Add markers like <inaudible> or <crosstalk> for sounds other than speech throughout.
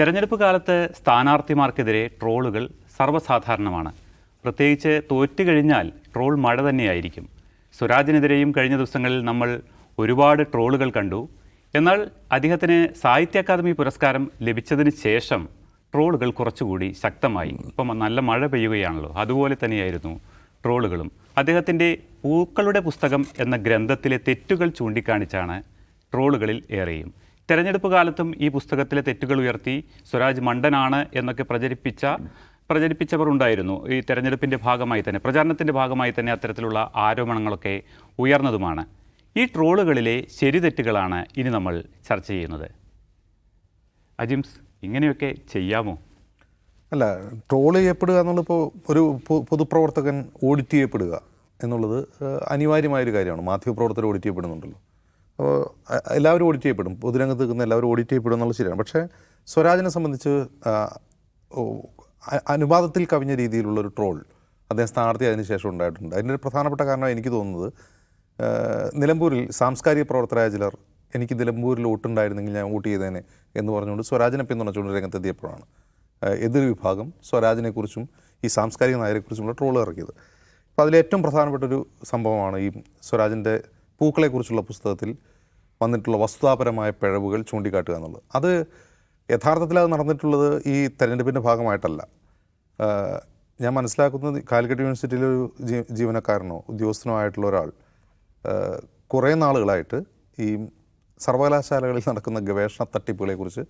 തെരഞ്ഞെടുപ്പ് കാലത്ത് സ്ഥാനാർത്ഥിമാർക്കെതിരെ ട്രോളുകൾ സർവസാധാരണമാണ്. പ്രത്യേകിച്ച് തോറ്റു കഴിഞ്ഞാൽ ട്രോൾ മഴ തന്നെയായിരിക്കും. സ്വരാജിനെതിരെയും കഴിഞ്ഞ ദിവസങ്ങളിൽ നമ്മൾ ഒരുപാട് ട്രോളുകൾ കണ്ടു. എന്നാൽ അദ്ദേഹത്തിന് സാഹിത്യ അക്കാദമി പുരസ്കാരം ലഭിച്ചതിന് ശേഷം ട്രോളുകൾ കുറച്ചുകൂടി ശക്തമായി. ഇപ്പം നല്ല മഴ പെയ്യുകയാണല്ലോ. അതുപോലെ തന്നെയായിരുന്നു ട്രോളുകളും. അദ്ദേഹത്തിന്റെ പൂക്കളുടെ പുസ്തകം എന്ന ഗ്രന്ഥത്തിലെ തെറ്റുകൾ ചൂണ്ടിക്കാണിച്ചാണ് ട്രോളുകളിൽ ഏറെയും. തെരഞ്ഞെടുപ്പ് കാലത്തും ഈ പുസ്തകത്തിലെ തെറ്റുകൾ ഉയർത്തി സ്വരാജ് മണ്ടനാണ് എന്നൊക്കെ പ്രചരിപ്പിച്ച പ്രചരിപ്പിച്ചവർ ഉണ്ടായിരുന്നു. ഈ തെരഞ്ഞെടുപ്പിന്റെ ഭാഗമായി തന്നെ പ്രചാരണത്തിന്റെ ഭാഗമായി തന്നെ അത്തരത്തിലുള്ള ആരോപണങ്ങളൊക്കെ ഉയർന്നതുമാണ്. ഈ ട്രോളുകളിലെ ശരിതെറ്റുകളാണ് ഇനി നമ്മൾ ചർച്ച ചെയ്യുന്നത്. അജിംസ് ഇങ്ങനെയൊക്കെ ചെയ്യാമോ? അല്ല ട്രോൾ ചെയ്യപ്പെടുക എന്നുള്ളപ്പോൾ ഒരു പൊതുപ്രവർത്തകൻ ഓഡിറ്റ് ചെയ്യപ്പെടുക എന്നുള്ളത് അനിവാര്യമായൊരു കാര്യമാണ്. മാധ്യമപ്രവർത്തകർ ഓഡിറ്റ് ചെയ്യപ്പെടുന്നുണ്ടല്ലോ. എല്ലാവരും ഓഡിറ്റ് ചെയ്യപ്പെടും. പൊതുരംഗത്ത് നിൽക്കുന്ന എല്ലാവരും ഓഡിറ്റ് ചെയ്യപ്പെടും എന്നുള്ളത് ശരിയാണ്. പക്ഷേ സ്വരാജിനെ സംബന്ധിച്ച് അനുവാദത്തിൽ കവിഞ്ഞ രീതിയിലുള്ളൊരു ട്രോൾ അദ്ദേഹം സ്ഥാനാർത്ഥി അതിന് ശേഷം ഉണ്ടായിട്ടുണ്ട്. അതിന്റെ ഒരു പ്രധാനപ്പെട്ട കാരണം എനിക്ക് തോന്നുന്നത് നിലമ്പൂരിൽ സാംസ്കാരിക പ്രവർത്തകരായ ചിലർ എനിക്ക് നിലമ്പൂരിൽ വോട്ടുണ്ടായിരുന്നെങ്കിൽ ഞാൻ വോട്ട് ചെയ്തേനെ എന്ന് പറഞ്ഞുകൊണ്ട് സ്വരാജിനെ പിന്തുണച്ചുകൊണ്ട് രംഗത്തെത്തിയപ്പോഴാണ് എതിർ വിഭാഗം സ്വരാജിനെക്കുറിച്ചും ഈ സാംസ്കാരിക നായരെക്കുറിച്ചുമുള്ള ട്രോൾ ഇറക്കിയത്. അപ്പോൾ അതിലേറ്റവും പ്രധാനപ്പെട്ട ഒരു സംഭവമാണ് ഈ സ്വരാജിന്റെ പൂക്കളെക്കുറിച്ചുള്ള പുസ്തകത്തിൽ വന്നിട്ടുള്ള വസ്തുതാപരമായ പിഴവുകൾ ചൂണ്ടിക്കാട്ടുക എന്നുള്ളത്. അത് യഥാർത്ഥത്തിൽ അത് നടന്നിട്ടുള്ളത് ഈ തെരഞ്ഞെടുപ്പിന്റെ ഭാഗമായിട്ടല്ല. ഞാൻ മനസ്സിലാക്കുന്നത് കാലിക്കറ്റ് യൂണിവേഴ്സിറ്റിയിലെ ഒരു ജീവനക്കാരനോ ഉദ്യോഗസ്ഥനോ ആയിട്ടുള്ള ഒരാൾ കുറേ നാളുകളായിട്ട് ഈ സർവകലാശാലകളിൽ നടക്കുന്ന ഗവേഷണ തട്ടിപ്പുകളെക്കുറിച്ച്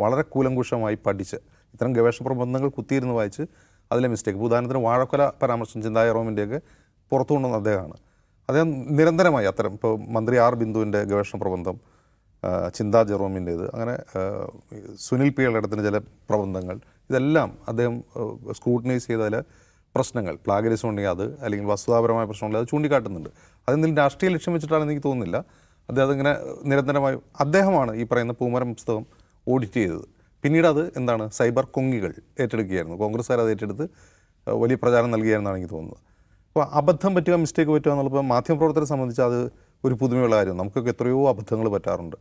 വളരെ കൂലങ്കുഷമായി പഠിച്ച് ഇത്തരം ഗവേഷണ പ്രബന്ധങ്ങൾ കുത്തിയിരുന്ന് വായിച്ച് അതിലെ മിസ്റ്റേക്ക്. ഉദാഹരണത്തിന് വാഴക്കൊല പരാമർശം ചിന്തായ റോമിന്റെയൊക്കെ പുറത്തു കൊണ്ടുവന്ന അദ്ദേഹമാണ്. അദ്ദേഹം നിരന്തരമായി അത്തരം ഇപ്പോൾ മന്ത്രി ആർ ബിന്ദുവിന്റെ ഗവേഷണ പ്രബന്ധം ചിന്താ ജെറോമിന്റേത് അങ്ങനെ സുനിൽ പി ഇടത്തിന് ചില പ്രബന്ധങ്ങൾ ഇതെല്ലാം അദ്ദേഹം സ്ക്രൂട്ടനൈസ് ചെയ്താൽ പ്രശ്നങ്ങൾ പ്ലാഗരിസം ഉണ്ടെങ്കിൽ അത് അല്ലെങ്കിൽ വസ്തുതാപരമായ പ്രശ്നമുണ്ടെങ്കിൽ അത് ചൂണ്ടിക്കാട്ടുന്നുണ്ട്. അതെന്തെങ്കിലും രാഷ്ട്രീയ ലക്ഷ്യം വെച്ചിട്ടാണെന്ന് എനിക്ക് തോന്നുന്നില്ല. അദ്ദേഹം അതിങ്ങനെ നിരന്തരമായി അദ്ദേഹമാണ് ഈ പറയുന്ന പൂമരം പുസ്തകം ഓഡിറ്റ് ചെയ്തത്. പിന്നീട് അത് എന്താണ് സൈബർ കൊങ്ങികൾ ഏറ്റെടുക്കുകയായിരുന്നു. കോൺഗ്രസ്സുകാർ അത് ഏറ്റെടുത്ത് വലിയ പ്രചാരം നൽകിയായിരുന്നാണ് എനിക്ക് തോന്നുന്നത്. അപ്പോൾ അബദ്ധം പറ്റുക മിസ്റ്റേക്ക് പറ്റുക എന്നുള്ളപ്പോൾ മാധ്യമപ്രവർത്തകരെ സംബന്ധിച്ച് അത് ഒരു പുതുമയുള്ള കാര്യം. നമുക്കൊക്കെ എത്രയോ അബദ്ധങ്ങൾ പറ്റാറുണ്ട്.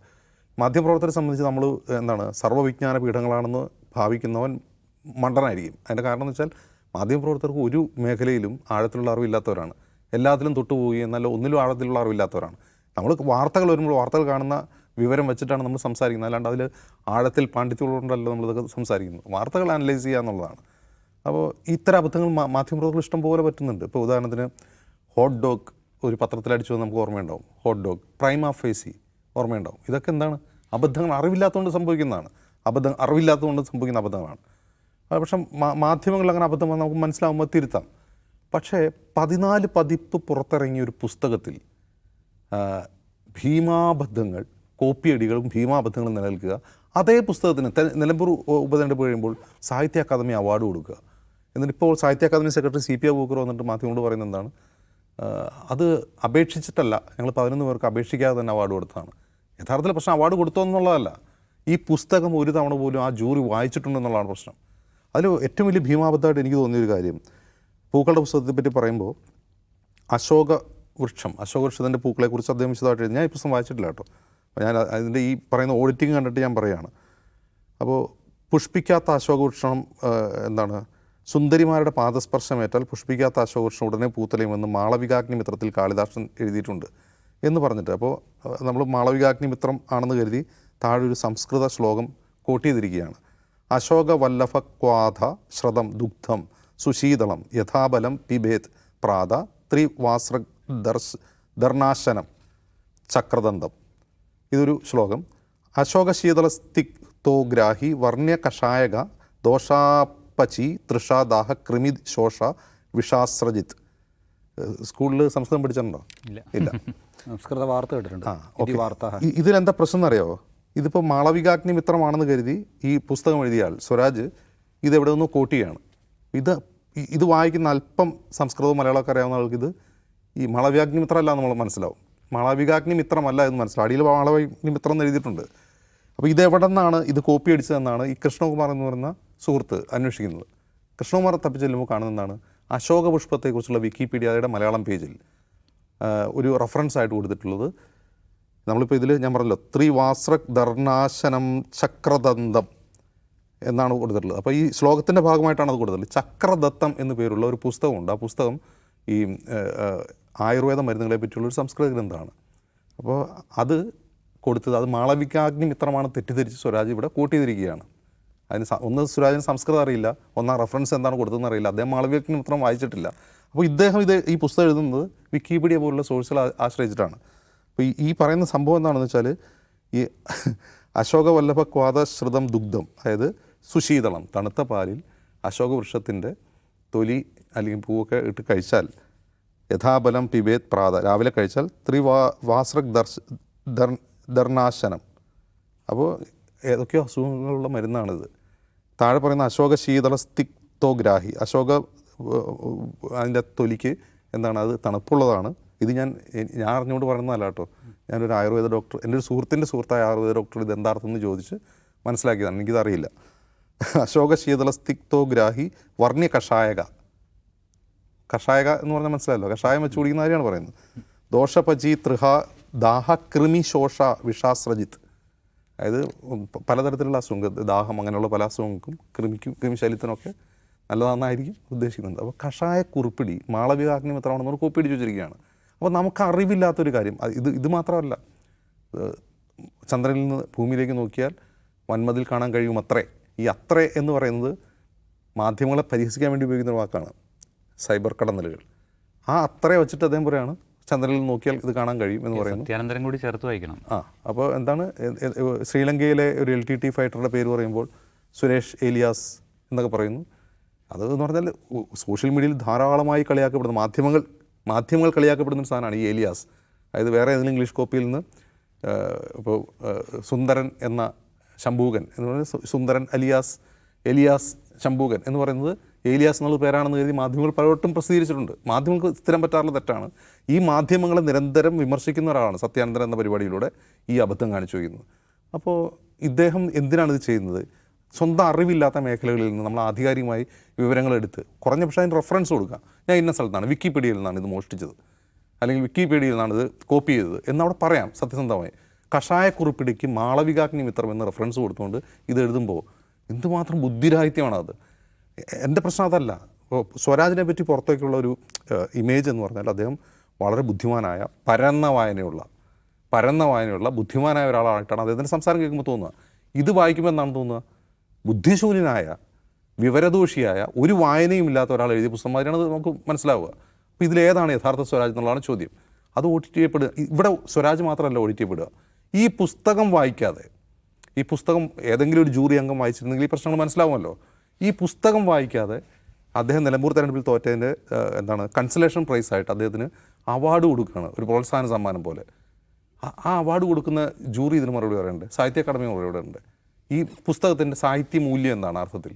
മാധ്യമപ്രവർത്തകരെ സംബന്ധിച്ച് നമ്മൾ എന്താണ് സർവവിജ്ഞാന പീഠങ്ങളാണെന്ന് ഭാവിക്കുന്നവൻ മണ്ടനായിരിക്കും. അതിന്റെ കാരണം എന്ന് വെച്ചാൽ മാധ്യമപ്രവർത്തകർക്ക് ഒരു മേഖലയിലും ആഴത്തിലുള്ള അറിവില്ലാത്തവരാണ്. എല്ലാത്തിലും തൊട്ടുപോവുകയും എന്നാൽ ഒന്നിലും ആഴത്തിലുള്ള അറിവില്ലാത്തവരാണ്. നമ്മൾ വാർത്തകൾ വരുമ്പോൾ വാർത്തകൾ കാണുന്ന വിവരം വെച്ചിട്ടാണ് നമ്മൾ സംസാരിക്കുന്നത്. അല്ലാണ്ട് അതിൽ ആഴത്തിൽ പാണ്ഡിത്യമുള്ളതുകൊണ്ടല്ല നമ്മളിതൊക്കെ സംസാരിക്കുന്നത്. വാർത്തകൾ അനലൈസ് ചെയ്യുക എന്നുള്ളതാണ് അപ്പോൾ ഇത്തരം അബദ്ധങ്ങൾ മാധ്യമപ്രവർത്തകർ ഇഷ്ടം പോലെ പറ്റുന്നുണ്ട്. ഇപ്പോൾ ഉദാഹരണത്തിന് ഹോട്ട് ഡോഗ് ഒരു പത്രത്തിൽ അടിച്ചു നമുക്ക് ഓർമ്മയുണ്ടാവും. ഹോട്ട് ഡോഗ് പ്രൈം ഓഫ് ഫേസി ഓർമ്മയുണ്ടാവും. ഇതൊക്കെ എന്താണ്? അബദ്ധങ്ങൾ അറിവില്ലാത്തതുകൊണ്ട് സംഭവിക്കുന്നതാണ്. അബദ്ധം അറിവില്ലാത്തതുകൊണ്ട് സംഭവിക്കുന്ന അബദ്ധങ്ങളാണ്. പക്ഷെ മാ- മാധ്യമങ്ങളിൽ അങ്ങനെ അബദ്ധം നമുക്ക് മനസ്സിലാവുമ്പോൾ തിരുത്താം. പക്ഷേ പതിനാല് പതിപ്പ് പുറത്തിറങ്ങിയ ഒരു പുസ്തകത്തിൽ ഭീമാബദ്ധങ്ങൾ കോപ്പിയടികളും ഭീമാബദ്ധങ്ങളും നിലനിൽക്കുക. അതേ പുസ്തകത്തിന് നിലമ്പൂർ ഉപതെരഞ്ഞെടുപ്പ് കഴിയുമ്പോൾ സാഹിത്യ അക്കാദമി അവാർഡ് കൊടുക്കുക. എന്നിട്ട് ഇപ്പോൾ Sahitya Akademi secretary C P Aboobacker വന്നിട്ട് മാധ്യമങ്ങളോട് പറയുന്നത് എന്താണ്? അത് അപേക്ഷിച്ചിട്ടല്ല. ഞങ്ങൾ പതിനൊന്ന് പേർക്ക് അപേക്ഷിക്കാതെ തന്നെ അവാർഡ് കൊടുത്തതാണ്. യഥാർത്ഥത്തിൽ പ്രശ്നം അവാർഡ് കൊടുത്തോ എന്നുള്ളതല്ല. ഈ പുസ്തകം ഒരു തവണ പോലും ആ ജൂറി വായിച്ചിട്ടുണ്ടെന്നുള്ളതാണ് പ്രശ്നം. അതിൽ ഏറ്റവും വലിയ ഭീമാബദ്ധമായിട്ട് എനിക്ക് തോന്നിയൊരു കാര്യം. പൂക്കളുടെ പുസ്തകത്തെ പറ്റി പറയുമ്പോൾ അശോക വൃക്ഷം അശോക വൃക്ഷത്തിന്റെ പൂക്കളെക്കുറിച്ച് അദ്ദേഹം വിശദമായിട്ട് എഴുതി. ഞാൻ ഈ പുസ്തകം വായിച്ചിട്ടില്ല കേട്ടോ. ഞാൻ അതിന്റെ ഈ പറയുന്ന ഓഡിറ്റിംഗ് കണ്ടിട്ട് ഞാൻ പറയുകയാണ് അപ്പോൾ പുഷ്പിക്കാത്ത അശോക വൃക്ഷണം എന്താണ്? സുന്ദരിമാരുടെ പാദസ്പർശമേറ്റാൽ പുഷ്പിക്കാത്ത അശോകൃഷ്ണൻ ഉടനെ പൂത്തലയുമെന്ന് മാളവികാഗ്നി മിത്രത്തിൽ കാളിദാസൻ എഴുതിയിട്ടുണ്ട് എന്ന് പറഞ്ഞിട്ട്. അപ്പോൾ നമ്മൾ മാളവികാഗ്നി മിത്രം ആണെന്ന് കരുതി താഴെ ഒരു സംസ്കൃത ശ്ലോകം കോട്ട് ചെയ്തിരിക്കുകയാണ് അശോക വല്ലഭ ക്വാധ ശ്രതം ദുഗ്ധം സുശീതളം യഥാബലം പിബേത് പ്രാത ത്രിവാസ്ര ദർശ ദർണാശനം ചക്രദന്തം. ഇതൊരു ശ്ലോകം. അശോകശീതളസ്തിക്തോഗ്രാഹി വർണ്യ കഷായക ദോഷാപചി തൃഷാദാഹ കൃമി ശോഷ വിഷാസ്രജിത്ത്. സ്കൂളിൽ സംസ്കൃതം പഠിച്ചിട്ടുണ്ടോ? ഇല്ല. <laughs> സംസ്കൃത വാർത്ത കേട്ടിട്ടുണ്ട്. വാർത്ത. ഇതിലെന്താ പ്രശ്നം എന്നറിയാവോ ഇതിപ്പോൾ മാളവികാഗ്നി മിത്രമാണെന്ന് കരുതി ഈ പുസ്തകം എഴുതിയാൽ ആൾ സ്വരാജ് ഇത് എവിടെ നിന്ന് കോട്ടിയാണ് ഇത് ഇത് വായിക്കുന്ന അല്പം സംസ്കൃതവും മലയാളമൊക്കെ അറിയാവുന്ന ആൾക്ക് ഇത് ഈ മാളവികാഗ്നി മിത്രമല്ല നമ്മൾ മനസ്സിലാവും. മാളവികാഗ്നി മിത്രമല്ല എന്ന് മനസ്സിലാവും. അടിയിൽ മാളവികാഗ്നി മിത്രം എന്ന് എഴുതിയിട്ടുണ്ട്. അപ്പോൾ ഇത് എവിടെ നിന്നാണ് ഇത് കോപ്പി അടിച്ചതെന്നാണ് ഈ കൃഷ്ണകുമാർ എന്ന് പറയുന്ന സുഹൃത്ത് അന്വേഷിക്കുന്നത്. കൃഷ്ണകുമാർ തപ്പിച്ചെല്ലുമ്പോൾ കാണുന്നതാണ് അശോക പുഷ്പത്തെക്കുറിച്ചുള്ള വിക്കിപീഡിയയുടെ മലയാളം പേജിൽ ഒരു റെഫറൻസ് ആയിട്ട് കൊടുത്തിട്ടുള്ളത്. നമ്മളിപ്പോൾ ഇതിൽ ഞാൻ പറഞ്ഞല്ലോ ത്രിവാസ്രക് ധർണാശനം ചക്രദന്തം എന്നാണ് കൊടുത്തിട്ടുള്ളത്. അപ്പോൾ ഈ ശ്ലോകത്തിന്റെ ഭാഗമായിട്ടാണ് അത് കൊടുത്തിട്ടുള്ളത്. ചക്രദത്തം എന്ന് പേരുള്ള ഒരു പുസ്തകമുണ്ട്. ആ പുസ്തകം ഈ ആയുർവേദ മരുന്നുകളെ പറ്റിയുള്ള ഒരു സംസ്കൃത ഗ്രന്ഥമാണ്. അപ്പോൾ അത് കൊടുത്തത് അത് മാളവികാഗ്നി മിത്രമാണ് തെറ്റിദ്ധരിച്ച് സ്വരാജ് ഇവിടെ കൂട്ടിയിരിക്കുകയാണ് അതിന് ഒന്ന് സുരാജിന് സംസ്കൃതം അറിയില്ല ഒന്നാം റെഫറൻസ് എന്താണ് കൊടുത്തതെന്ന് അറിയില്ല. അദ്ദേഹം മാളവികാഗ്നി മാത്രം വായിച്ചിട്ടില്ല. അപ്പോൾ ഇദ്ദേഹം ഇത് ഈ പുസ്തകം എഴുതുന്നത് വിക്കിപീഡിയ പോലുള്ള സോഴ്സുകൾ ആശ്രയിച്ചിട്ടാണ്. അപ്പോൾ ഈ ഈ പറയുന്ന സംഭവം എന്താണെന്ന് വെച്ചാൽ ഈ <laughs> അശോക വല്ലഭ ക്വാദശ്രുതം ദുഗ്ധം അതായത് സുശീതളം തണുത്ത പാലിൽ അശോക വൃക്ഷത്തിന്റെ തൊലി അല്ലെങ്കിൽ പൂവൊക്കെ ഇട്ട് കഴിച്ചാൽ യഥാബലം പിബേത് പ്രാത രാവിലെ കഴിച്ചാൽ ത്രിവാ വാസ്രക് ദർശ ദർ ദർനാശനം അപ്പോൾ ഏതൊക്കെയോ അസുഖങ്ങളുള്ള മരുന്നാണിത്. താഴെ പറയുന്ന അശോക ശീതള സ്തിക്തോഗ്രാഹി അശോക അതിന്റെ തൊലിക്ക് എന്താണ് അത് തണുപ്പുള്ളതാണ്. ഇത് ഞാൻ ഞാൻ അറിഞ്ഞുകൊണ്ട് പറയുന്നതല്ല കേട്ടോ. ഞാനൊരു ആയുർവേദ ഡോക്ടർ എന്റെ ഒരു സുഹൃത്തിന്റെ സുഹൃത്തായ ആയുർവേദ ഡോക്ടർ ഇത് എന്താർത്ഥം എന്ന് ചോദിച്ച് മനസ്സിലാക്കിയതാണ്. എനിക്കിതറിയില്ല. അശോക ശീതള സ്തിക്തോഗ്രാഹി വർണ്യ കഷായക. കഷായക എന്ന് പറഞ്ഞാൽ മനസ്സിലായല്ലോ? കഷായം വെച്ച് കുടിക്കുന്ന കാര്യമാണ് പറയുന്നത്. ദോഷപജി തൃഹ ദാഹ കൃമി ശോഷ വിഷാസ്രജിത്ത് അതായത് പലതരത്തിലുള്ള അസുഖങ്ങൾ ദാഹം അങ്ങനെയുള്ള പല അസുഖങ്ങൾക്കും കൃമിക്കും കൃമിശല്യത്തിനൊക്കെ നല്ലതാണെന്നായിരിക്കും ഉദ്ദേശിക്കുന്നത്. അപ്പോൾ കഷായ കുറിപ്പിടി മാളവികാഗ്നി മിത്രമാണ് നമ്മൾ കോപ്പിടിച്ച് വെച്ചിരിക്കുകയാണ്. അപ്പോൾ നമുക്ക് അറിവില്ലാത്തൊരു കാര്യം ഇത് ഇത് മാത്രമല്ല. ചന്ദ്രനിൽ നിന്ന് ഭൂമിയിലേക്ക് നോക്കിയാൽ വന്മതിൽ കാണാൻ കഴിയും അത്രേ ഈ അത്രേ എന്ന് പറയുന്നത് മാധ്യമങ്ങളെ പരിഹസിക്കാൻ വേണ്ടി ഉപയോഗിക്കുന്ന ഒരു വാക്കാണ് സൈബർ കടന്നലുകൾ. ആ അത്രേ വച്ചിട്ട് അദ്ദേഹം ചന്ദ്രനിൽ നോക്കിയാൽ ഇത് കാണാൻ കഴിയും എന്ന് പറയുന്നു. സത്യാനന്തരം കൂടി ചേർത്ത് വായിക്കണം. ആ അപ്പോൾ എന്താണ് ശ്രീലങ്കയിലെ ഒരു എൽ ടി ടി ഫൈറ്ററുടെ പേര് പറയുമ്പോൾ സുരേഷ് ഏലിയാസ് എന്നൊക്കെ പറയുന്നു. അത് എന്ന് പറഞ്ഞാൽ സോഷ്യൽ മീഡിയയിൽ ധാരാളമായി കളിയാക്കപ്പെടുന്ന മാധ്യമങ്ങൾ മാധ്യമങ്ങൾ കളിയാക്കപ്പെടുന്ന ഒരു സാധനമാണ് ഈ ഏലിയാസ്. അതായത് വേറെ ഏതെങ്കിലും ഇംഗ്ലീഷ് കോപ്പിയിൽ നിന്ന് ഇപ്പോൾ സുന്ദരൻ എന്ന ശംഭൂകൻ എന്ന് പറയുന്നത് സുന്ദരൻ അലിയാസ് എലിയാസ് ശംഭൂകൻ എന്ന് പറയുന്നത് ഏലിയാസ് എന്നുള്ള പേരാണെന്ന് കരുതി മാധ്യമങ്ങൾ പലവട്ടം പ്രസിദ്ധീകരിച്ചിട്ടുണ്ട്. മാധ്യമങ്ങൾക്ക് സ്ഥിരം പറ്റാറുള്ള തെറ്റാണ്. ഈ മാധ്യമങ്ങളെ നിരന്തരം വിമർശിക്കുന്ന ഒരാളാണ് സത്യാനന്ദൻ എന്ന പരിപാടിയിലൂടെ ഈ അബദ്ധം കാണിച്ചു വയ്ക്കുന്നത്. അപ്പോൾ ഇദ്ദേഹം എന്തിനാണ് ഇത് ചെയ്യുന്നത്? സ്വന്തം അറിവില്ലാത്ത മേഖലകളിൽ നിന്ന് നമ്മൾ ആധികാരികമായി വിവരങ്ങളെടുത്ത് കുറഞ്ഞ പക്ഷേ അതിന് റെഫറൻസ് കൊടുക്കുക ഞാൻ ഇന്ന സ്ഥലത്താണ് വിക്കിപീഡിയയിൽ നിന്നാണ് ഇത് മോഷ്ടിച്ചത്. അല്ലെങ്കിൽ വിക്കിപീഡിയയിൽ നിന്നാണ് ഇത് കോപ്പി ചെയ്തത് എന്നവിടെ പറയാം സത്യസന്ധമായി. കഷായക്കുറിപ്പിടിക്ക് മാളവികാഗ്നി മിത്രം എന്ന് റെഫറൻസ് കൊടുത്തുകൊണ്ട് ഇത് എഴുതുമ്പോൾ എന്തുമാത്രം ബുദ്ധിരാഹിത്യമാണ് അത് എ- എന്റെ പ്രശ്നം അതല്ല. സ്വരാജിനെ പറ്റി പുറത്തേക്കുള്ള ഒരു ഇമേജ് എന്ന് പറഞ്ഞാൽ അദ്ദേഹം വളരെ ബുദ്ധിമാനായ പരന്ന വായനയുള്ള പരന്ന വായനയുള്ള ബുദ്ധിമാനായ ഒരാളായിട്ടാണ് അദ്ദേഹത്തിന്റെ സംസാരം കേൾക്കുമ്പോൾ തോന്നുക. ഇത് വായിക്കുമ്പോൾ എന്താണ് തോന്നുക? ബുദ്ധിശൂന്യനായ വിവരദോഷിയായ ഒരു വായനയും ഇല്ലാത്ത ഒരാൾ എഴുതിയ പുസ്തകം മാതിരിയാണ് നമുക്ക് മനസ്സിലാവുക. അപ്പോൾ ഇതിലേതാണ് യഥാർത്ഥ സ്വരാജ് എന്നുള്ളതാണ് ചോദ്യം. അത് ഓഡിറ്റ് ചെയ്യപ്പെടുക. ഇവിടെ സ്വരാജ് മാത്രമല്ല ഓഡിറ്റ് ചെയ്യപ്പെടുക. ഈ പുസ്തകം വായിക്കാതെ ഈ പുസ്തകം ഏതെങ്കിലും ഒരു ജൂറി അംഗം വായിച്ചിരുന്നെങ്കിൽ ഈ പ്രശ്നങ്ങൾ മനസ്സിലാവുമല്ലോ. ഈ പുസ്തകം വായിക്കാതെ അദ്ദേഹം നിലമ്പൂർ തെരഞ്ഞെടുപ്പിൽ തോറ്റതിന്റെ എന്താണ് കൺസലേഷൻ പ്രൈസ് ആയിട്ട് അദ്ദേഹത്തിന് അവാർഡ് കൊടുക്കുകയാണ്. ഒരു പ്രോത്സാഹന സമ്മാനം പോലെ. ആ- അവാർഡ് കൊടുക്കുന്ന ജൂറി ഇതിന് മറുപടി പറയുന്നുണ്ട്. സാഹിത്യ അക്കാദമി മറുപടി പറയുന്നുണ്ട്. ഈ പുസ്തകത്തിന്റെ സാഹിത്യ മൂല്യം എന്താണ് അർത്ഥത്തിൽ?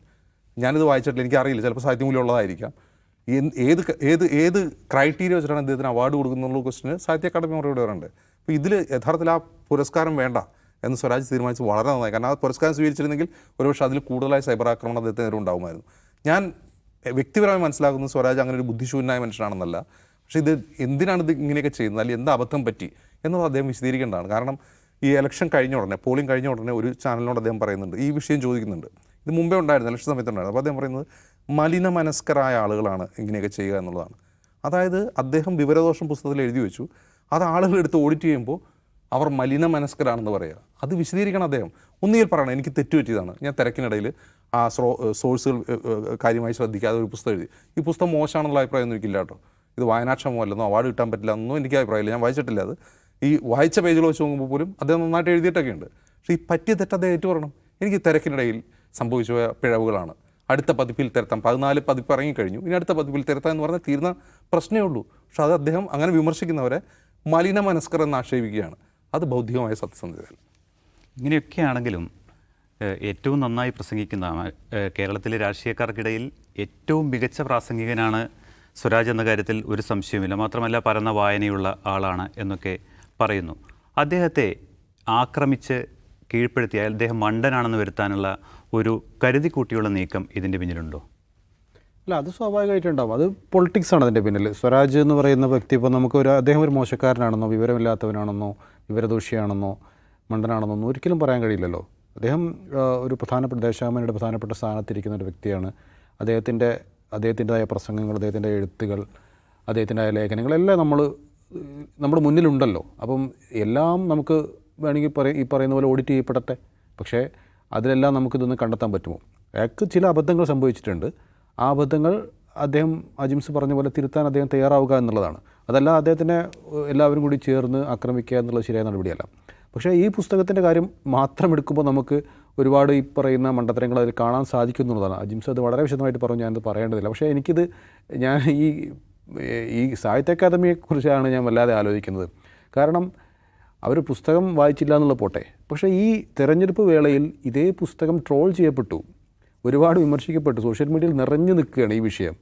ഞാനിത് വായിച്ചിട്ടില്ല എനിക്കറിയില്ല. ചിലപ്പോൾ സാഹിത്യ മൂല്യം ഉള്ളതായിരിക്കാം ഏത് ഏത് ഏത് ക്രൈറ്റീരിയ വെച്ചിട്ടാണ് അദ്ദേഹത്തിന് അവാർഡ് കൊടുക്കുന്നുള്ള ക്വസ്റ്റിന് സാഹിത്യ അക്കാദമി മറുപടി പറയുന്നുണ്ട്. അപ്പോൾ ഇതിൽ യഥാർത്ഥത്തിൽ ആ പുരസ്കാരം വേണ്ട. എന്ന് സ്വരാജ് തീരുമാനിച്ച് വളരെ നന്നായി. കാരണം ആ പുരസ്കാരം സ്വീകരിച്ചിരുന്നെങ്കിൽ ഒരുപക്ഷെ അതിൽ കൂടുതലായി സൈബർ ആക്രമണം അദ്ദേഹത്തിന് നേരെ ഉണ്ടാകുമായിരുന്നു ഞാൻ വ്യക്തിപരമായി മനസ്സിലാക്കുന്നത് സ്വരാജ് അങ്ങനെ ഒരു ബുദ്ധിശൂന്യനായ മനുഷ്യനാണെന്നല്ല. പക്ഷെ ഇത് എന്തിനാണ് ഇത് ഇങ്ങനെയൊക്കെ ചെയ്യുന്നത്? അല്ലെങ്കിൽ എന്ത് അബദ്ധം പറ്റി? എന്നുള്ളത് അദ്ദേഹം വിശദീകരിക്കേണ്ടതാണ്. കാരണം ഈ ഇലക്ഷൻ കഴിഞ്ഞ ഉടനെ പോളിംഗ് കഴിഞ്ഞ ഉടനെ ഒരു ചാനലിനോട് അദ്ദേഹം പറയുന്നുണ്ട്. ഈ വിഷയം ചോദിക്കുന്നുണ്ട്. ഇത് മുമ്പേ ഉണ്ടായിരുന്നു ഇലക്ഷൻ സമയത്ത് ഉണ്ടായിരുന്നു അപ്പോൾ അദ്ദേഹം പറയുന്നത് മലിന മനസ്കരായ ആളുകളാണ് ഇങ്ങനെയൊക്കെ ചെയ്യുക എന്നുള്ളതാണ്. അതായത് അദ്ദേഹം വിവരദോഷം പുസ്തകത്തിൽ എഴുതി വെച്ചു. അത് ആളുകൾ എടുത്ത് ഓഡിറ്റ് ചെയ്യുമ്പോൾ അവർ മലിന മനസ്കരാണെന്ന് പറയുക. അത് വിശദീകരിക്കണം അദ്ദേഹം. ഒന്നുകിൽ പറയണം എനിക്ക് തെറ്റുപറ്റിയതാണ് ഞാൻ തിരക്കിനിടയിൽ ആ സ്രോ സോഴ്സുകൾ കാര്യമായി ശ്രദ്ധിക്കാതെ ഒരു പുസ്തകം എഴുതി. ഈ പുസ്തകം മോശമാണെന്നുള്ള അഭിപ്രായം ഒന്നും എനിക്കില്ല കേട്ടോ. ഇത് വായനാക്ഷമമല്ലെന്നോ അവാർഡ് കിട്ടാൻ പറ്റില്ല എന്നോ എനിക്ക് അഭിപ്രായമില്ല. ഞാൻ വായിച്ചിട്ടില്ല അത്. ഈ വായിച്ച പേജുകൾ വെച്ച് നോക്കുമ്പോൾ പോലും അദ്ദേഹം നന്നായിട്ട് എഴുതിയിട്ടൊക്കെ ഉണ്ട്. പക്ഷേ ഈ പറ്റിയ തെറ്റ് അദ്ദേഹം ഏറ്റു പറയണം എനിക്ക് തിരക്കിനിടയിൽ സംഭവിച്ച പിഴവുകളാണ്. അടുത്ത പതിപ്പിൽ തിരുത്താം. പതിനാല് പതിപ്പ് ഇറങ്ങിക്കഴിഞ്ഞു. ഇനി അടുത്ത പതിപ്പിൽ തിരുത്താം എന്ന് പറഞ്ഞാൽ തീർന്ന പ്രശ്നമേ ഉള്ളൂ. പക്ഷേ അത് അദ്ദേഹം അങ്ങനെ വിമർശിക്കുന്നവരെ മലിന മനസ്കർ എന്ന് ആക്ഷേപിക്കുകയാണ്. അത് ബൗദ്ധികമായ സത്യസന്ധതയല്ല ഇങ്ങനെയൊക്കെയാണെങ്കിലും ഏറ്റവും നന്നായി പ്രസംഗിക്കുന്ന കേരളത്തിലെ രാഷ്ട്രീയക്കാർക്കിടയിൽ ഏറ്റവും മികച്ച പ്രാസംഗികനാണ് സ്വരാജ് എന്ന കാര്യത്തിൽ ഒരു സംശയവുമില്ല. മാത്രമല്ല പരന്ന വായനയുള്ള ആളാണ് എന്നൊക്കെ പറയുന്നു. അദ്ദേഹത്തെ ആക്രമിച്ച് കീഴ്പ്പെടുത്തിയ അദ്ദേഹം മണ്ടനാണെന്ന് വരുത്താനുള്ള ഒരു കരുതി കൂട്ടിയുള്ള നീക്കം ഇതിന്റെ പിന്നിലുണ്ടോ? അല്ല അത് സ്വാഭാവികമായിട്ടുണ്ടാവും. അത് പൊളിറ്റിക്സ് ആണ് അതിന്റെ പിന്നിൽ സ്വരാജ് എന്ന് പറയുന്ന വ്യക്തി ഇപ്പോൾ നമുക്ക് ഒരു അദ്ദേഹം ഒരു മോശക്കാരനാണെന്നോ വിവരമില്ലാത്തവനാണെന്നോ വിവരദോഷിയാണെന്നോ മണ്ടനാണെന്നോ ഒരിക്കലും പറയാൻ കഴിയില്ലല്ലോ. അദ്ദേഹം ഒരു പ്രധാനപ്പെട്ട ദേശാഭിമാനിയുടെ പ്രധാനപ്പെട്ട സ്ഥാനത്തിരിക്കുന്ന ഒരു വ്യക്തിയാണ്. അദ്ദേഹത്തിന്റെ അദ്ദേഹത്തിന്റെതായ പ്രസംഗങ്ങൾ അദ്ദേഹത്തിന്റെ എഴുത്തുകൾ അദ്ദേഹത്തിന്റെ ലേഖനങ്ങളെല്ലാം നമ്മൾ നമ്മുടെ മുന്നിലുണ്ടല്ലോ. അപ്പം എല്ലാം നമുക്ക് വേണമെങ്കിൽ പറയും ഈ പറയുന്ന പോലെ ഓഡിറ്റ് ചെയ്യപ്പെടട്ടെ. പക്ഷേ അതിലെല്ലാം നമുക്കിതൊന്ന് കണ്ടെത്താൻ പറ്റുമോ? അയാൾക്ക് ചില അബദ്ധങ്ങൾ സംഭവിച്ചിട്ടുണ്ട്. ആ അബദ്ധങ്ങൾ അദ്ദേഹം അജിംസ് പറഞ്ഞ പോലെ തിരുത്താൻ അദ്ദേഹം തയ്യാറാവുക എന്നുള്ളതാണ്. അതല്ല അദ്ദേഹത്തിനെ എല്ലാവരും കൂടി ചേർന്ന് ആക്രമിക്കുക എന്നുള്ളത് ശരിയായ നടപടിയല്ല. പക്ഷേ ഈ പുസ്തകത്തിന്റെ കാര്യം മാത്രം എടുക്കുമ്പോൾ നമുക്ക് ഒരുപാട് ഈ പറയുന്ന മണ്ടത്തരങ്ങൾ അതിൽ കാണാൻ സാധിക്കും എന്നുള്ളതാണ്. അജിംസ് അത് വളരെ വിശദമായിട്ട് പറഞ്ഞു ഞാനത് പറയേണ്ടതില്ല. പക്ഷേ എനിക്കിത് ഞാൻ ഈ ഈ സാഹിത്യ അക്കാദമിയെക്കുറിച്ചാണ് ഞാൻ വല്ലാതെ ആലോചിക്കുന്നത്. കാരണം അവർ പുസ്തകം വായിച്ചില്ല എന്നുള്ള പോട്ടെ. പക്ഷേ ഈ തെരഞ്ഞെടുപ്പ് വേളയിൽ ഇതേ പുസ്തകം ട്രോൾ ചെയ്യപ്പെട്ടു. ഒരുപാട് വിമർശിക്കപ്പെട്ടു. സോഷ്യൽ മീഡിയയിൽ നിറഞ്ഞു നിൽക്കുകയാണ് ഈ വിഷയം.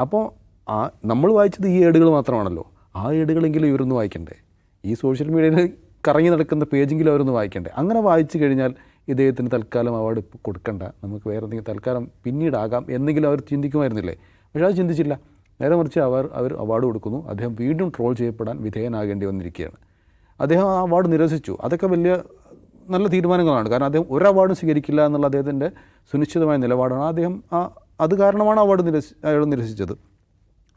അപ്പോൾ ആ നമ്മൾ വായിച്ചത് ഈ ഏടുകൾ മാത്രമാണല്ലോ. ആ ഏടുകളെങ്കിലും ഇവരൊന്ന് വായിക്കണ്ടേ? ഈ സോഷ്യൽ മീഡിയയിൽ കറങ്ങി നടക്കുന്ന പേജെങ്കിലും അവരൊന്ന് വായിക്കണ്ടേ? അങ്ങനെ വായിച്ചു കഴിഞ്ഞാൽ ഇദ്ദേഹത്തിന് തൽക്കാലം അവാർഡ് കൊടുക്കണ്ട. നമുക്ക് വേറെ എന്തെങ്കിലും തൽക്കാലം പിന്നീടാകാം എന്നെങ്കിലും അവർ ചിന്തിക്കുമായിരുന്നില്ലേ? പക്ഷേ അത് ചിന്തിച്ചില്ല. നേരെ മറിച്ച് അവർ അവർ അവാർഡ് കൊടുക്കുന്നു. അദ്ദേഹം വീണ്ടും ട്രോൾ ചെയ്യപ്പെടാൻ വിധേയനാകേണ്ടി വന്നിരിക്കുകയാണ്. അദ്ദേഹം ആ അവാർഡ് നിരസിച്ചു. അതൊക്കെ വലിയ നല്ല തീരുമാനങ്ങളാണ്. കാരണം അദ്ദേഹം ഒരു അവാർഡും സ്വീകരിക്കില്ല എന്നുള്ള അദ്ദേഹത്തിന്റെ സുനിശ്ചിതമായ നിലപാടാണ്. അദ്ദേഹം ആ അത് കാരണമാണ് അവാർഡ് നിരസി അയാൾ നിരസിച്ചത്.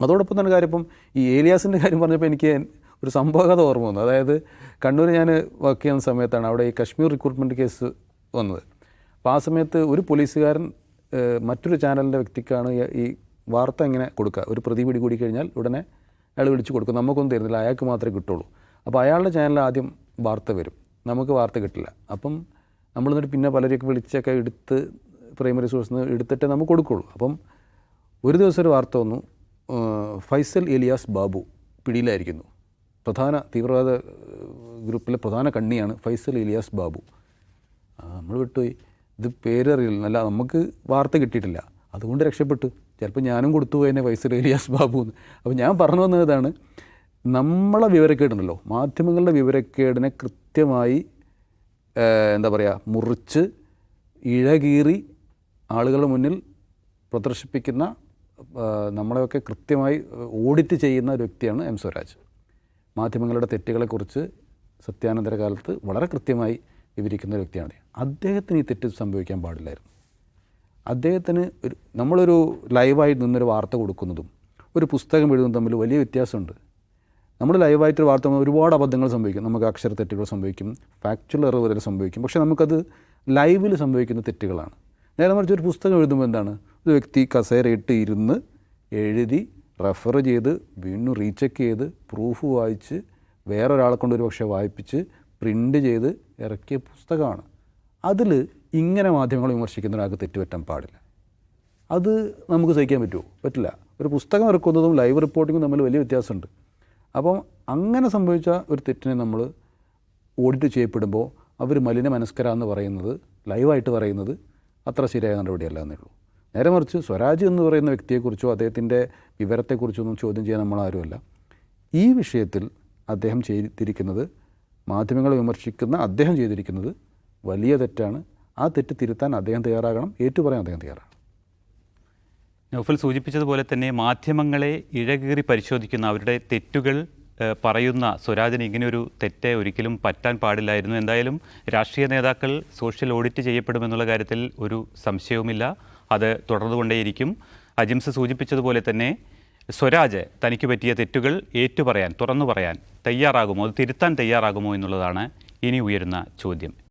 അതോടൊപ്പം തന്നെ കാര്യം ഇപ്പം ഈ ഏലിയാസിന്റെ <laughs> കാര്യം പറഞ്ഞപ്പോൾ എനിക്ക് ഒരു സംഭവകഥ ഓർമ്മ വന്നു. അതായത് കണ്ണൂർ ഞാൻ വർക്ക് ചെയ്യുന്ന സമയത്താണ് അവിടെ ഈ കശ്മീർ റിക്രൂട്ട്മെന്റ് കേസ് വന്നത്. അപ്പോൾ ആ സമയത്ത് ഒരു പോലീസുകാരൻ മറ്റൊരു ചാനലിന്റെ വ്യക്തിക്കാണ് ഈ- വാർത്ത ഇങ്ങനെ കൊടുക്കുക. ഒരു പ്രതി പിടി കൂടി കഴിഞ്ഞാൽ ഉടനെ അയാൾ വിളിച്ചു കൊടുക്കും. നമുക്കൊന്നും തരുന്നില്ല. അയാൾക്ക് മാത്രമേ കിട്ടുള്ളൂ. അപ്പോൾ അയാളുടെ ചാനലിൽ ആദ്യം വാർത്ത വരും. നമുക്ക് വാർത്ത കിട്ടില്ല. അപ്പം നമ്മൾ എന്നിട്ട് പിന്നെ പലരെയൊക്കെ വിളിച്ചൊക്കെ എടുത്ത് പ്രൈമറി സോഴ്സിൽ നിന്ന് എടുത്തിട്ടേ നമുക്ക് കൊടുക്കുള്ളൂ. അപ്പം ഒരു ദിവസം ഒരു വാർത്ത വന്നു. ഫൈസൽ എലിയാസ് ബാബു പിടിയിലായിരിക്കുന്നു. പ്രധാന തീവ്രവാദ ഗ്രൂപ്പിലെ പ്രധാന കണ്ണിയാണ് ഫൈസൽ എലിയാസ് ബാബു. നമ്മൾ വിട്ടുപോയി. ഇത് പേരറിയില്ല. അല്ല നമുക്ക് വാർത്ത കിട്ടിയിട്ടില്ല. അതുകൊണ്ട് രക്ഷപ്പെട്ടു. ചിലപ്പോൾ ഞാനും കൊടുത്തു പോയതിനെ ഫൈസൽ എലിയാസ് ബാബു എന്ന്. അപ്പോൾ ഞാൻ പറഞ്ഞു വന്നതാണ് നമ്മളെ വിവരക്കേടുണ്ടല്ലോ. മാധ്യമങ്ങളുടെ വിവരക്കേടിനെ കൃത്യമായി എന്താ പറയുക മുറിച്ച് ഇഴകീറി ആളുകളുടെ മുന്നിൽ പ്രദർശിപ്പിക്കുന്ന നമ്മളെയൊക്കെ കൃത്യമായി ഓഡിറ്റ് ചെയ്യുന്ന ഒരു വ്യക്തിയാണ് എം സ്വരാജ്. മാധ്യമങ്ങളുടെ തെറ്റുകളെക്കുറിച്ച് സത്യാനന്തര കാലത്ത് വളരെ കൃത്യമായി വിവരിക്കുന്ന ഒരു വ്യക്തിയാണ് അദ്ദേഹത്തിന് ഈ തെറ്റ് സംഭവിക്കാൻ പാടില്ലായിരുന്നു. അദ്ദേഹത്തിന് ഒരു നമ്മളൊരു ലൈവായി നിന്നൊരു വാർത്ത കൊടുക്കുന്നതും ഒരു പുസ്തകം എഴുതുന്നതും തമ്മിൽ വലിയ വ്യത്യാസമുണ്ട്. നമ്മൾ ലൈവായിട്ട് വാർത്ത ഒരുപാട് അബദ്ധങ്ങൾ സംഭവിക്കും. നമുക്ക് അക്ഷര തെറ്റുകൾ സംഭവിക്കും ഫാക്ച്വൽ എറർ വരെ സംഭവിക്കും. പക്ഷേ നമുക്കത് ലൈവിൽ സംഭവിക്കുന്ന തെറ്റുകളാണ്. നേരെ മറിച്ച് ഒരു പുസ്തകം എഴുതുമ്പോൾ എന്താണ്? ഒരു വ്യക്തി കസേരയിട്ട് ഇരുന്ന് എഴുതി റെഫർ ചെയ്ത് വീണ്ടും റീചെക്ക് ചെയ്ത് പ്രൂഫ് വായിച്ച് വേറൊരാളെ കൊണ്ട് ഒരു പക്ഷേ വായിപ്പിച്ച് പ്രിന്റ് ചെയ്ത് ഇറക്കിയ പുസ്തകമാണ്. അതിൽ ഇങ്ങനെ മാധ്യമങ്ങൾ വിമർശിക്കുന്ന ഒരാൾക്ക് തെറ്റുപറ്റാൻ പാടില്ല. അത് നമുക്ക് സഹിക്കാൻ പറ്റുമോ? പറ്റില്ല. ഒരു പുസ്തകം ഇറക്കുന്നതും ലൈവ് റിപ്പോർട്ടിങ്ങും തമ്മിൽ വലിയ വ്യത്യാസമുണ്ട്. അപ്പം അങ്ങനെ സംഭവിച്ച ഒരു തെറ്റിനെ നമ്മൾ ഓഡിറ്റ് ചെയ്യപ്പെടുമ്പോൾ അവർ മലിന മനസ്കരാന്ന് പറയുന്നത് ലൈവായിട്ട് പറയുന്നത് അത്ര ശരിയായ നടപടിയല്ല എന്നേ ഉള്ളൂ. നേരെ മറിച്ച് സ്വരാജ് എന്ന് പറയുന്ന വ്യക്തിയെക്കുറിച്ചോ അദ്ദേഹത്തിന്റെ വിവരത്തെക്കുറിച്ചോ ഒന്നും ചോദ്യം ചെയ്യാൻ നമ്മളാരുമല്ല ഈ വിഷയത്തിൽ അദ്ദേഹം ചെയ്തിരിക്കുന്നത് മാധ്യമങ്ങളെ വിമർശിക്കുന്ന അദ്ദേഹം ചെയ്തിരിക്കുന്നത് വലിയ തെറ്റാണ്. ആ തെറ്റ് തിരുത്താൻ അദ്ദേഹം തയ്യാറാകണം ഏറ്റുപറയാൻ അദ്ദേഹം തയ്യാറാണ് നൗഫൽ സൂചിപ്പിച്ചതുപോലെ തന്നെ മാധ്യമങ്ങളെ ഇഴകീറി പരിശോധിക്കുന്ന അവരുടെ തെറ്റുകൾ പറയുന്ന സ്വരാജിന് ഇങ്ങനെയൊരു തെറ്റ് ഒരിക്കലും പറ്റാൻ പാടില്ലായിരുന്നു. എന്തായാലും രാഷ്ട്രീയ നേതാക്കൾ സോഷ്യൽ ഓഡിറ്റ് ചെയ്യപ്പെടുമെന്നുള്ള കാര്യത്തിൽ ഒരു സംശയവുമില്ല. അത് തുടർന്നുകൊണ്ടേയിരിക്കും. അജിംസ് സൂചിപ്പിച്ചതുപോലെ തന്നെ സ്വരാജ് തനിക്ക് പറ്റിയ തെറ്റുകൾ ഏറ്റുപറയാൻ തുറന്നു പറയാൻ തയ്യാറാകുമോ? അത് തിരുത്താൻ തയ്യാറാകുമോ എന്നുള്ളതാണ് ഇനി ഉയരുന്ന ചോദ്യം.